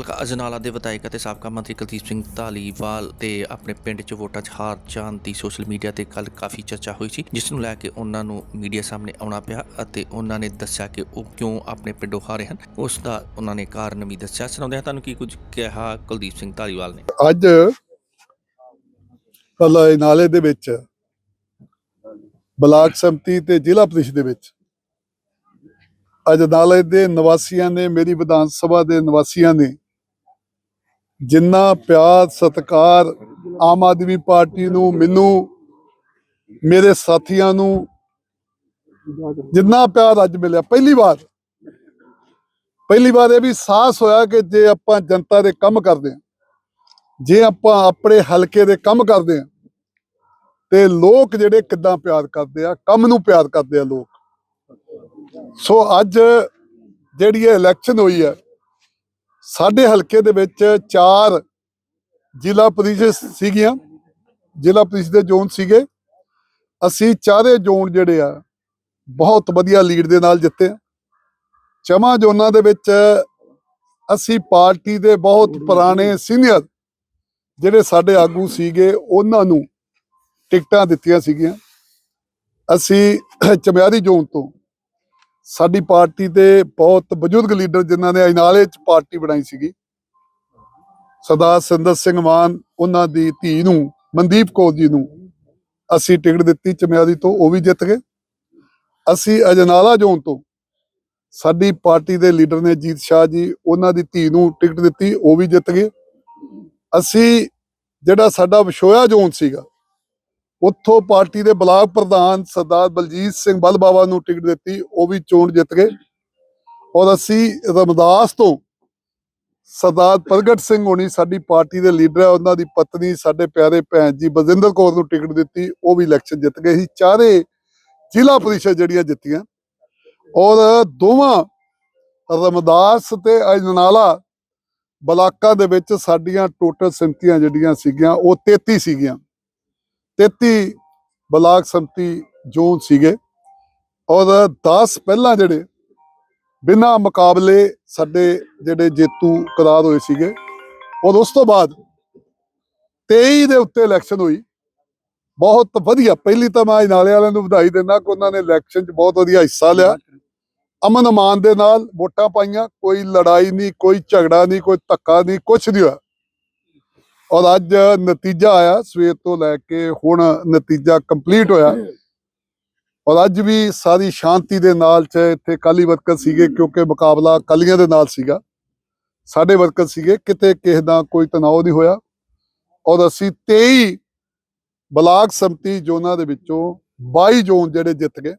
ਹਲਕਾ ਅਜਨਾਲਾ ਦੇ ਵਿਧਾਇਕ ਅਤੇ ਸਾਬਕਾ ਮੰਤਰੀ ਕੁਲਦੀਪ ਸਿੰਘ ਧਾਲੀਵਾਲ ਤੇ ਆਪਣੇ ਪਿੰਡ 'ਚ ਵੋਟਾਂ 'ਚ ਹਾਰ ਜਾਣ ਦੀ ਸੋਸ਼ਲ ਮੀਡੀਆ ਤੇ ਕੱਲ ਕਾਫੀ ਚਰਚਾ ਹੋਈ ਸੀ, ਜਿਸ ਨੂੰ ਲੈ ਕੇ ਉਹਨਾਂ ਨੂੰ ਮੀਡੀਆ ਸਾਹਮਣੇ ਆਉਣਾ ਪਿਆ ਅਤੇ ਉਹਨਾਂ ਨੇ ਦੱਸਿਆ ਕਿ ਉਹ ਕਿਉਂ ਆਪਣੇ ਪਿੰਡੋਂ ਹਾਰੇ ਹਨ। ਉਸ ਦਾ ਉਹਨਾਂ ਨੇ ਕਾਰਨ ਵੀ ਦੱਸਿਆ। ਸੁਣਾਉਂਦੇ ਹਾਂ ਤੁਹਾਨੂੰ ਕੀ ਕੁਝ ਕਿਹਾ ਕੁਲਦੀਪ ਸਿੰਘ ਧਾਲੀਵਾਲ ਨੇ? ਅੱਜ ਕੱਲ੍ਹ ਨਾਲੇ ਦੇ ਵਿੱਚ ਬਲਾਕ ਸੰਮਤੀ ਤੇ ਜ਼ਿਲ੍ਹਾ ਪ੍ਰੀਸ਼ਦ ਦੇ ਵਿੱਚ ਅੱਜ ਨਾਲੇ ਦੇ ਨਿਵਾਸੀਆਂ ਨੇ, ਮੇਰੀ ਵਿਧਾਨ ਸਭਾ ਦੇ ਨਿਵਾਸੀਆਂ ਨੇ ਜਿੰਨਾ ਪਿਆਰ, ਸਤਿਕਾਰ ਆਮ ਆਦਮੀ ਪਾਰਟੀ ਨੂੰ, ਮੈਨੂੰ, ਮੇਰੇ ਸਾਥੀਆਂ ਨੂੰ, ਜਿੰਨਾ ਪਿਆਰ ਅੱਜ ਮਿਲਿਆ, ਪਹਿਲੀ ਵਾਰ ਪਹਿਲੀ ਵਾਰ ਇਹ ਵੀ ਸਾਹਸ ਹੋਇਆ ਕਿ ਜੇ ਆਪਾਂ ਜਨਤਾ ਦੇ ਕੰਮ ਕਰਦੇ ਹਾਂ, ਜੇ ਆਪਾਂ ਆਪਣੇ ਹਲਕੇ ਦੇ ਕੰਮ ਕਰਦੇ ਆ ਤੇ ਲੋਕ ਜਿਹੜੇ ਕਿੱਦਾਂ ਪਿਆਰ ਕਰਦੇ ਆ, ਕੰਮ ਨੂੰ ਪਿਆਰ ਕਰਦੇ ਆ ਲੋਕ। ਸੋ ਅੱਜ ਜਿਹੜੀ ਇਹ ਇਲੈਕਸ਼ਨ ਹੋਈ ਹੈ ਸਾਡੇ ਹਲਕੇ ਦੇ ਵਿੱਚ ਚਾਰ ਜ਼ਿਲ੍ਹਾ ਪ੍ਰੀਸ਼ਦ ਸੀਗੀਆਂ, ਜ਼ਿਲ੍ਹਾ ਪ੍ਰੀਸ਼ਦ ਦੇ ਜ਼ੋਨ ਸੀਗੇ। ਅਸੀਂ ਚਾਰੇ ਜ਼ੋਨ ਜਿਹੜੇ ਆ, ਬਹੁਤ ਵਧੀਆ ਲੀਡ ਦੇ ਨਾਲ ਜਿੱਤੇ ਆ। ਚਮਾ ਜ਼ੋਨਾਂ ਦੇ ਵਿੱਚ ਅਸੀਂ ਪਾਰਟੀ ਦੇ ਬਹੁਤ ਪੁਰਾਣੇ ਸੀਨੀਅਰ ਜਿਹੜੇ ਸਾਡੇ ਆਗੂ ਸੀਗੇ, ਉਹਨਾਂ ਨੂੰ ਟਿਕਟਾਂ ਦਿੱਤੀਆਂ ਸੀਗੀਆਂ। ਅਸੀਂ ਚਮਿਆਰੀ ਜ਼ੋਨ ਤੋਂ ਸਾਡੀ ਪਾਰਟੀ ਦੇ ਬਹੁਤ ਬਜ਼ੁਰਗ ਲੀਡਰ ਜਿਨ੍ਹਾਂ ਨੇ ਅਜਨਾਲੇ ਚ ਪਾਰਟੀ ਬਣਾਈ ਸੀਗੀ। ਸਰਦਾਰ ਸਿੰਦਰ ਸਿੰਘ ਮਾਨ, ਉਹਨਾਂ ਦੀ ਧੀ ਨੂੰ, ਮਨਦੀਪ ਕੌਰ ਜੀ ਨੂੰ ਅਸੀਂ ਟਿਕਟ ਦਿੱਤੀ, ਚਮਿਆਰੀ ਤੋਂ ਉਹ ਵੀ ਜਿੱਤ ਗਏ। ਅਸੀਂ ਅਜਨਾਲਾ ਜ਼ੋਨ ਤੋਂ ਸਾਡੀ ਪਾਰਟੀ ਦੇ ਲੀਡਰ ਨੇ ਜੀਤ ਸ਼ਾਹ ਜੀ, ਉਹਨਾਂ ਦੀ ਧੀ ਨੂੰ ਟਿਕਟ ਦਿੱਤੀ, ਉਹ ਵੀ ਜਿੱਤ ਗਏ। ਅਸੀਂ ਜਿਹੜਾ ਸਾਡਾ ਵਿਸ਼ੋਇਆ ਜ਼ੋਨ ਸੀਗਾ ਉੱਥੋਂ ਪਾਰਟੀ ਦੇ ਬਲਾਕ ਪ੍ਰਧਾਨ ਸਰਦਾਰ ਬਲਜੀਤ ਸਿੰਘ ਬਲਬਾਵਾ ਨੂੰ ਟਿਕਟ ਦਿੱਤੀ, ਉਹ ਵੀ ਚੋਣ ਜਿੱਤ ਗਏ। ਔਰ ਅਸੀਂ ਰਮਦਾਸ ਤੋਂ ਸਰਦਾਰ ਪ੍ਰਗਟ ਸਿੰਘ ਹੋਣੀ ਸਾਡੀ ਪਾਰਟੀ ਦੇ ਲੀਡਰ ਹੈ ਉਹਨਾਂ ਦੀ ਪਤਨੀ, ਸਾਡੇ ਪਿਆਰੇ ਭੈਣ ਜੀ ਬਜਿੰਦਰ ਕੌਰ ਨੂੰ ਟਿਕਟ ਦਿੱਤੀ, ਉਹ ਵੀ ਇਲੈਕਸ਼ਨ ਜਿੱਤ ਗਏ ਸੀ। ਚਾਰੇ ਜ਼ਿਲ੍ਹਾ ਪ੍ਰੀਸ਼ਦ ਜਿਹੜੀਆਂ ਜਿੱਤੀਆਂ। ਔਰ ਦੋਵਾਂ ਰਮਦਾਸ ਤੇ ਅਜਨਾਲਾ ਬਲਾਕਾਂ ਦੇ ਵਿੱਚ ਸਾਡੀਆਂ ਟੋਟਲ ਸੰਮਤੀਆਂ ਜਿਹੜੀਆਂ ਸੀਗੀਆਂ, ਉਹ 33 ਸੀਗੀਆਂ। 33 ਬਲਾਕ ਸੰਮਤੀ ਜ਼ੋਨ ਸੀਗੇ। ਔਰ 10 ਪਹਿਲਾਂ ਜਿਹੜੇ ਬਿਨਾਂ ਮੁਕਾਬਲੇ ਸਾਡੇ ਜਿਹੜੇ ਜੇਤੂ ਕਰਾਰ ਹੋਏ ਸੀਗੇ, ਔਰ ਉਸ ਤੋਂ ਬਾਅਦ 23 ਦੇ ਉੱਤੇ ਇਲੈਕਸ਼ਨ ਹੋਈ। ਬਹੁਤ ਵਧੀਆ, ਪਹਿਲੀ ਤਾਂ ਮੈਂ ਨਾਲੇ ਵਾਲਿਆਂ ਨੂੰ ਵਧਾਈ ਦਿੰਦਾ ਕਿ ਉਹਨਾਂ ਨੇ ਇਲੈਕਸ਼ਨ 'ਚ ਬਹੁਤ ਵਧੀਆ ਹਿੱਸਾ ਲਿਆ। ਅਮਨ ਅਮਾਨ ਦੇ ਨਾਲ ਵੋਟਾਂ ਪਾਈਆਂ, ਕੋਈ ਲੜਾਈ ਨਹੀਂ, ਕੋਈ ਝਗੜਾ ਨਹੀਂ, ਕੋਈ ਧੱਕਾ ਨਹੀਂ, ਕੁਛ ਨਹੀਂ ਹੋਇਆ। ਔਰ ਅੱਜ ਨਤੀਜਾ ਆਇਆ, ਸਵੇਰ ਤੋਂ ਲੈ ਕੇ ਹੁਣ ਨਤੀਜਾ ਕੰਪਲੀਟ ਹੋਇਆ। ਔਰ ਅੱਜ ਵੀ ਸਾਰੀ ਸ਼ਾਂਤੀ ਦੇ ਨਾਲ ਚ ਇੱਥੇ ਕਾਲੀ ਵਰਕਰ ਸੀਗੇ, ਕਿਉਂਕਿ ਮੁਕਾਬਲਾ ਕਾਲੀਆਂ ਦੇ ਨਾਲ ਸੀਗਾ। ਸਾਡੇ ਵਰਕਰ ਸੀਗੇ, ਕਿਤੇ ਕਿਸੇ ਦਾ ਕੋਈ ਤਣਾਅ ਨਹੀਂ ਹੋਇਆ। ਔਰ ਅਸੀਂ 23 ਬਲਾਕ ਸੰਮਤੀ ਜ਼ੋਨਾਂ ਦੇ ਵਿੱਚੋਂ 22 ਜ਼ੋਨ ਜਿਹੜੇ ਜਿੱਤ ਗਏ।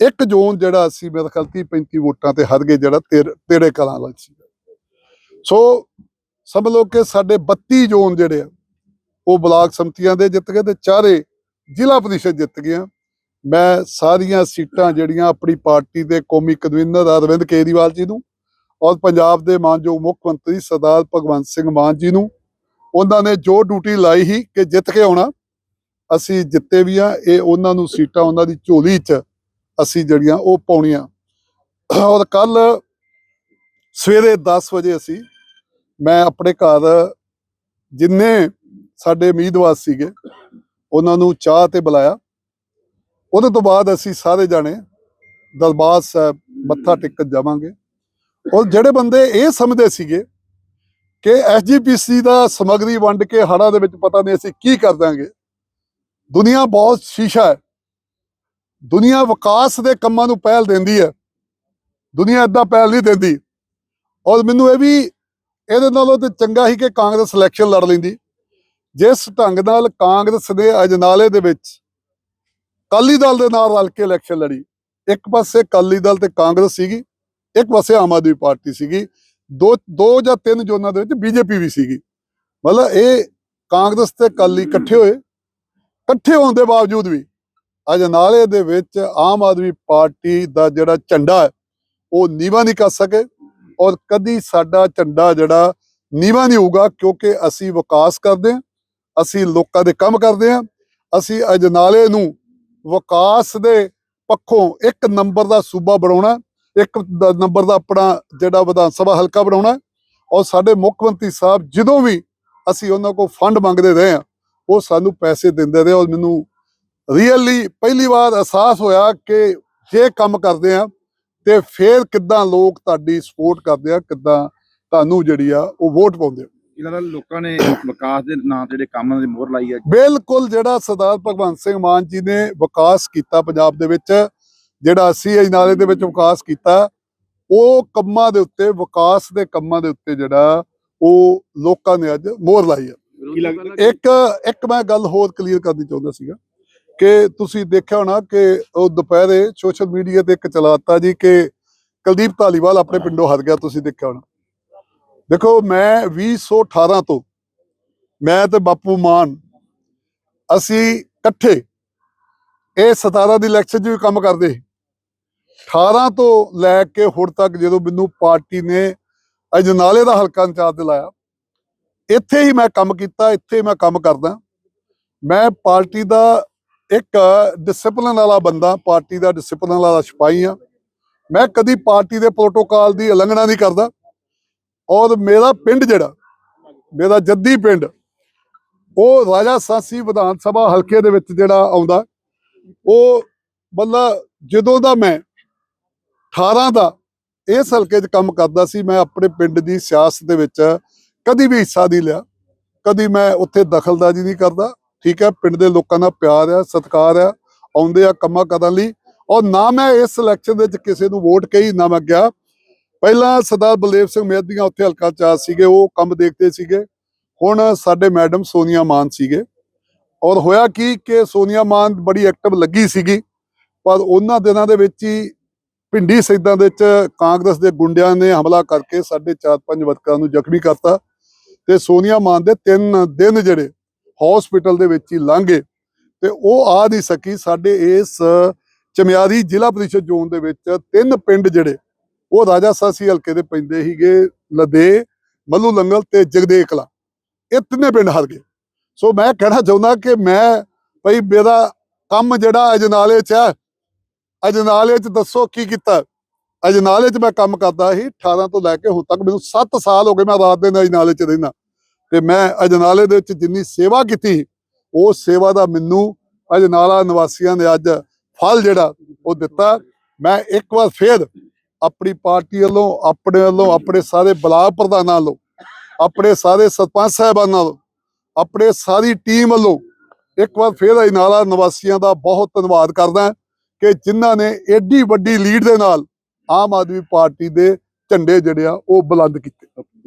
ਇੱਕ ਜ਼ੋਨ ਜਿਹੜਾ ਅਸੀਂ ਮੇਰੇ ਖਿਆਲ 30 35 ਵੋਟਾਂ ਤੇ ਹਰ ਗਏ, ਜਿਹੜਾ ਤੇਰ- ਤੇਰੇ ਕਲਾਂ ਵਾਲਾ ਸੀ ਸੋ ਸਮਝ ਲਓ ਕਿ ਸਾਡੇ 32 ਜ਼ੋਨ ਜਿਹੜੇ ਆ, ਉਹ ਬਲਾਕ ਸੰਮਤੀਆਂ ਦੇ ਜਿੱਤ ਗਏ ਤੇ ਚਾਰੇ ਜ਼ਿਲ੍ਹਾ ਪ੍ਰੀਸ਼ਦ ਜਿੱਤ ਗਏ ਮੈਂ ਸਾਰੀਆਂ ਸੀਟਾਂ ਜਿਹੜੀਆਂ ਆਪਣੀ ਪਾਰਟੀ ਦੇ ਕੌਮੀ ਕਨਵੀਨਰ ਅਰਵਿੰਦ ਕੇਜਰੀਵਾਲ ਜੀ ਨੂੰ ਔਰ ਪੰਜਾਬ ਦੇ ਮਾਨਯੋਗ ਮੁੱਖ ਮੰਤਰੀ ਸਰਦਾਰ ਭਗਵੰਤ ਸਿੰਘ ਮਾਨ ਜੀ ਨੂੰ, ਉਹਨਾਂ ਨੇ ਜੋ ਡਿਊਟੀ ਲਾਈ ਸੀ ਕਿ ਜਿੱਤ ਕੇ ਆਉਣਾ, ਅਸੀਂ ਜਿੱਤੇ ਵੀ ਆ, ਇਹ ਉਹਨਾਂ ਨੂੰ ਸੀਟਾਂ ਉਹਨਾਂ ਦੀ ਝੋਲੀ 'ਚ ਅਸੀਂ ਜਿਹੜੀਆਂ ਉਹ ਪਾਉਣੀਆਂ। ਔਰ ਕੱਲ ਸਵੇਰੇ 10 ਵਜੇ ਅਸੀਂ ਮੈਂ ਆਪਣੇ ਘਰ ਜਿੰਨੇ ਸਾਡੇ ਉਮੀਦਵਾਰ ਸੀਗੇ, ਉਹਨਾਂ ਨੂੰ ਚਾਹ ਤੇ ਬੁਲਾਇਆ। ਉਹਦੇ ਤੋਂ ਬਾਅਦ ਅਸੀਂ ਸਾਰੇ ਜਾਣੇ ਦਰਬਾਰ ਸਾਹਿਬ ਮੱਥਾ ਟੇਕਣ ਜਾਵਾਂਗੇ। ਔਰ ਜਿਹੜੇ ਬੰਦੇ ਇਹ ਸਮਝਦੇ ਸੀਗੇ ਕਿ ਐਸਜੀਪੀਸੀ ਦਾ ਸਮਗਰੀ ਵੰਡ ਕੇ ਹੜਾਂ ਦੇ ਵਿੱਚ ਪਤਾ ਨਹੀਂ ਅਸੀਂ ਕੀ ਕਰ ਦਾਂਗੇ ਦੁਨੀਆ ਬਹੁਤ ਸ਼ੀਸ਼ਾ ਹੈ। ਦੁਨੀਆ ਵਿਕਾਸ ਦੇ ਕੰਮਾਂ ਨੂੰ ਪਹਿਲ ਦਿੰਦੀ ਹੈ। ਦੁਨੀਆ ਏਦਾਂ ਪਹਿਲ ਨਹੀਂ ਦਿੰਦੀ। ਔਰ ਮੈਨੂੰ ਇਹ ਵੀ ਇਹਦੇ ਨਾਲੋਂ ਤੇ ਚੰਗਾ ਹੀ ਕਿ ਕਾਂਗਰਸ ਇਲੈਕਸ਼ਨ ਲੜ ਲੈਂਦੀ। ਜਿਸ ਢੰਗ ਨਾਲ ਕਾਂਗਰਸ ਦੇ ਅਜਨਾਲੇ ਦੇ ਵਿੱਚ ਕਾਲੀ ਦਲ ਦੇ ਨਾਲ ਰਲ ਕੇ ਇਲੈਕਸ਼ਨ ਲੜੀ। ਇੱਕ ਪਾਸੇ ਕਾਲੀ ਦਲ ਤੇ ਕਾਂਗਰਸ ਸੀਗੀ, ਇੱਕ ਪਾਸੇ ਆਮ ਆਦਮੀ ਪਾਰਟੀ ਸੀਗੀ। ਦੋ ਦੋ ਜਾਂ ਤਿੰਨ ਜ਼ੋਨਾਂ ਦੇ ਵਿੱਚ ਬੀਜੇਪੀ ਵੀ ਸੀਗੀ। ਮਤਲਬ ਇਹ ਕਾਂਗਰਸ ਤੇ ਕਾਲੀ ਇਕੱਠੇ ਹੋਏ। ਇਕੱਠੇ ਹੋਣ ਦੇ ਬਾਵਜੂਦ ਵੀ ਅਜਨਾਲੇ ਦੇ ਵਿੱਚ ਆਮ ਆਦਮੀ ਪਾਰਟੀ ਦਾ ਜਿਹੜਾ ਝੰਡਾ ਹੈ, ਉਹ ਨੀਵਾ ਨਹੀਂ ਕਰ ਸਕੇ। ਔਰ ਕਦੀ ਸਾਡਾ ਝੰਡਾ ਜਿਹੜਾ ਨੀਵਾ ਨਹੀਂ ਹੋਊਗਾ, ਕਿਉਂਕਿ ਅਸੀਂ ਵਿਕਾਸ ਕਰਦੇ ਹਾਂ, ਅਸੀਂ ਲੋਕਾਂ ਦੇ ਕੰਮ ਕਰਦੇ ਹਾਂ, ਅਸੀਂ ਅਜਨਾਲੇ ਨੂੰ ਵਿਕਾਸ ਦੇ ਪੱਖੋਂ ਇੱਕ ਨੰਬਰ ਦਾ ਸੂਬਾ ਬਣਾਉਣਾ, ਇੱਕ ਨੰਬਰ ਦਾ ਆਪਣਾ ਜਿਹੜਾ ਵਿਧਾਨ ਸਭਾ ਹਲਕਾ ਬਣਾਉਣਾ, ਔਰ ਸਾਡੇ ਮੁੱਖ ਮੰਤਰੀ ਸਾਹਿਬ ਜਦੋਂ ਵੀ ਅਸੀਂ ਉਹਨਾਂ ਕੋਲ ਫੰਡ ਮੰਗਦੇ ਰਹੇ ਆ ਉਹ ਸਾਨੂੰ ਪੈਸੇ ਦਿੰਦੇ ਰਹੇ, ਔਰ ਮੈਨੂੰ ਰੀਅਲੀ ਪਹਿਲੀ ਵਾਰ ਅਹਿਸਾਸ ਹੋਇਆ ਕਿ ਜੇ ਕੰਮ ਕਰਦੇ ਆ ਤੇ ਫੇਰ ਕਿੱਦਾਂ ਲੋਕ ਤੁਹਾਡੀ ਸਪੋਰਟ ਕਰਦੇ ਆ ਕਿੱਦਾਂ ਤੁਹਾਨੂੰ ਜਿਹੜੀ ਆ ਉਹ ਵੋਟ ਪਾਉਂਦੇ ਆ? ਇਹਨਾਂ ਦਾ ਲੋਕਾਂ ਨੇ ਵਿਕਾਸ ਦੇ ਨਾਂ ਤੇ ਜਿਹੜੇ ਕੰਮਾਂ ਦੀ ਮੋਹਰ ਲਾਈ ਹੈ ਬਿਲਕੁਲ ਜਿਹੜਾ ਸਰਦਾਰ ਭਗਵੰਤ ਸਿੰਘ ਮਾਨ ਜੀ ਨੇ ਵਿਕਾਸ ਕੀਤਾ ਪੰਜਾਬ ਦੇ ਵਿੱਚ ਜਿਹੜਾ ਅਸੀਂ ਅਜਨਾਲੇ ਦੇ ਵਿੱਚ ਵਿਕਾਸ ਕੀਤਾ ਉਹ ਕੰਮਾਂ ਦੇ ਉੱਤੇ ਵਿਕਾਸ ਦੇ ਕੰਮਾਂ ਦੇ ਉੱਤੇ ਜਿਹੜਾ ਉਹ ਲੋਕਾਂ ਨੇ ਅੱਜ ਮੋਹਰ ਲਾਈ ਹੈ ਇੱਕ ਇੱਕ ਮੈਂ ਗੱਲ ਹੋਰ ਕਲੀਅਰ ਕਰਨੀ ਚਾਹੁੰਦਾ ਸੀਗਾ। ਕਿ ਤੁਸੀਂ ਦੇਖਿਆ ਹੋਣਾ ਕਿ ਉਹ ਦੁਪਹਿਰੇ ਸੋਸ਼ਲ ਮੀਡੀਆ ਤੇ ਇੱਕ ਚਲਾਤਾ ਜੀ ਕਿ ਕੁਲਦੀਪ ਧਾਲੀਵਾਲ ਆਪਣੇ ਪਿੰਡੋਂ ਹਟ ਗਿਆ, ਤੁਸੀਂ ਦੇਖਿਆ ਹੋਣਾ। ਦੇਖੋ, ਮੈਂ 2018 ਤੋਂ, ਮੈਂ ਤੇ ਬਾਪੂ ਮਾਨ, ਅਸੀਂ ਇਕੱਠੇ ਇਹ 17 ਦੀ ਇਲੈਕਸ਼ਨ 'ਚ ਵੀ ਕੰਮ ਕਰਦੇ ਸੀ। 18 ਤੋਂ ਲੈ ਕੇ ਹੁਣ ਤੱਕ ਜਦੋਂ ਮੈਨੂੰ ਪਾਰਟੀ ਨੇ ਅਜਨਾਲੇ ਦਾ ਹਲਕਾ ਇੰਚਾਰਜ ਦਿਲਾਇਆ ਇੱਥੇ ਹੀ ਮੈਂ ਕੰਮ ਕੀਤਾ, ਇੱਥੇ ਹੀ ਮੈਂ ਕੰਮ ਕਰਦਾ। ਮੈਂ ਪਾਰਟੀ ਦਾ ਇੱਕ ਡਿਸਪਲਿਨ ਵਾਲਾ ਬੰਦਾ, ਪਾਰਟੀ ਦਾ ਡਿਸਪਲਿਨ ਵਾਲਾ ਸਿਪਾਹੀ ਆ। ਮੈਂ ਕਦੀ ਪਾਰਟੀ ਦੇ ਪ੍ਰੋਟੋਕਾਲ ਦੀ ਉਲੰਘਣਾ ਨਹੀਂ ਕਰਦਾ। ਔਰ ਮੇਰਾ ਪਿੰਡ ਜਿਹੜਾ, ਮੇਰਾ ਜੱਦੀ ਪਿੰਡ, ਉਹ ਰਾਜਾ ਸਾਸੀ ਵਿਧਾਨ ਸਭਾ ਹਲਕੇ ਦੇ ਵਿੱਚ ਜਿਹੜਾ ਆਉਂਦਾ, ਉਹ ਬੱਲਾ ਜਦੋਂ ਦਾ ਮੈਂ 18 ਦਾ ਇਸ ਹਲਕੇ 'ਚ ਕੰਮ ਕਰਦਾ ਸੀ, ਮੈਂ ਆਪਣੇ ਪਿੰਡ ਦੀ ਸਿਆਸਤ ਦੇ ਵਿੱਚ ਕਦੀ ਵੀ ਹਿੱਸਾ ਨਹੀਂ ਲਿਆ। ਕਦੀ ਮੈਂ ਉੱਥੇ ਦਖਲਦਾਜ਼ੀ ਨਹੀਂ ਕਰਦਾ। ਠੀਕ ਹੈ, ਪਿੰਡ ਦੇ ਲੋਕਾਂ ਦਾ ਪਿਆਰ ਆ ਸਤਿਕਾਰ ਆ ਆਉਂਦੇ ਆ ਕੰਮਾਂ ਕਰਨ ਲਈ ਔਰ ਨਾ ਮੈਂ ਇਸ ਸਿਲੈਕਸ਼ਨ ਦੇ ਵਿੱਚ ਕਿਸੇ ਨੂੰ ਵੋਟ ਕਹੀ, ਨਾ ਮੈਂ ਗਿਆ। ਪਹਿਲਾਂ ਸਰਦਾਰ ਬਲਦੇਵ ਸਿੰਘ ਮੇਦੀਆਂ ਉੱਥੇ ਹਲਕਾ ਚਾਰ ਸੀਗੇ, ਉਹ ਕੰਮ ਦੇਖਦੇ ਸੀਗੇ। ਹੁਣ ਸਾਡੇ ਮੈਡਮ ਸੋਨੀਆ ਮਾਨ ਸੀਗੇ। ਔਰ ਹੋਇਆ ਕੀ ਕਿ ਸੋਨੀਆ ਮਾਨ ਬੜੀ ਐਕਟਿਵ ਲੱਗੀ ਸੀਗੀ, ਪਰ ਉਹਨਾਂ ਦਿਨਾਂ ਦੇ ਵਿੱਚ ਹੀ ਪਿੰਡੀ ਸੈਦਾਂ ਦੇ ਵਿੱਚ ਕਾਂਗਰਸ ਦੇ ਗੁੰਡਿਆਂ ਨੇ ਹਮਲਾ ਕਰਕੇ ਸਾਡੇ ਚਾਰ ਪੰਜ ਵਰਕਰਾਂ ਨੂੰ ਜ਼ਖਮੀ ਕਰਤਾ। ਤੇ ਸੋਨੀਆ ਮਾਨ ਦੇ ਤਿੰਨ ਦਿਨ ਜਿਹੜੇ ਹਸਪੀਟਲ ਦੇ ਵਿੱਚ ਹੀ ਲੰਘੇ ਤੇ ਉਹ ਆ ਨਹੀਂ ਸਕੀ ਸਾਡੇ ਇਸ ਚਮਿਆਰੀ ਜ਼ਿਲ੍ਹਾ ਪ੍ਰੀਸ਼ਦ ਜ਼ੋਨ ਦੇ ਵਿੱਚ ਤਿੰਨ ਪਿੰਡ ਜਿਹੜੇ, ਉਹ ਰਾਜਾ ਸਾਸੀ ਹਲਕੇ ਦੇ ਪੈਂਦੇ ਸੀਗੇ ਲਦੇ, ਮੱਲੂ ਲੰਗਲ ਤੇ ਜਗਦੇ ਕਲਾ। ਇਹ ਤਿੰਨੇ ਪਿੰਡ ਹਾਰ ਗਏ। ਸੋ ਮੈਂ ਕਹਿਣਾ ਚਾਹੁੰਦਾ ਕਿ ਮੈਂ ਭਈ ਮੇਰਾ ਕੰਮ ਜਿਹੜਾ ਅਜਨਾਲੇ ਚ ਹੈ, ਅਜਨਾਲੇ ਚ ਦੱਸੋ ਕੀ ਕੀਤਾ। ਅਜਨਾਲੇ ਚ ਮੈਂ ਕੰਮ ਕਰਦਾ ਸੀ 18 ਤੋਂ ਲੈ ਕੇ ਹੁਣ ਤੱਕ ਮੈਨੂੰ 7 ਸਾਲ ਹੋ ਗਏ ਮੈਂ ਰਾਤ ਦੇ ਅਜਨਾਲੇ ਚ ਰਹਿਣਾ ਤੇ ਮੈਂ ਅਜਨਾਲੇ ਦੇ ਵਿੱਚ ਜਿੰਨੀ ਸੇਵਾ ਕੀਤੀ, ਉਹ ਸੇਵਾ ਦਾ ਮੈਨੂੰ ਅਜਨਾਲਾ ਨਿਵਾਸੀਆਂ ਨੇ ਅੱਜ ਫਲ ਜਿਹੜਾ ਉਹ ਦਿੱਤਾ। ਮੈਂ ਇੱਕ ਵਾਰ ਫੇਰ ਆਪਣੀ ਪਾਰਟੀ ਵੱਲੋਂ, ਆਪਣੇ ਵੱਲੋਂ, ਆਪਣੇ ਸਾਰੇ ਬਲਾਕ ਪ੍ਰਧਾਨਾਂ ਵੱਲੋਂ, ਆਪਣੇ ਸਾਰੇ ਸਰਪੰਚ ਸਾਹਿਬਾਨਾਂ ਵੱਲੋਂ, ਆਪਣੇ ਸਾਰੀ ਟੀਮ ਵੱਲੋਂ ਇੱਕ ਵਾਰ ਫੇਰ ਅਜਨਾਲਾ ਨਿਵਾਸੀਆਂ ਦਾ ਬਹੁਤ ਧੰਨਵਾਦ ਕਰਦਾ ਕਿ ਜਿਨ੍ਹਾਂ ਨੇ ਐਡੀ ਵੱਡੀ ਲੀਡ ਦੇ ਨਾਲ ਆਮ ਆਦਮੀ ਪਾਰਟੀ ਦੇ ਝੰਡੇ ਜਿਹੜੇ ਆ ਉਹ ਬੁਲੰਦ ਕੀਤੇ।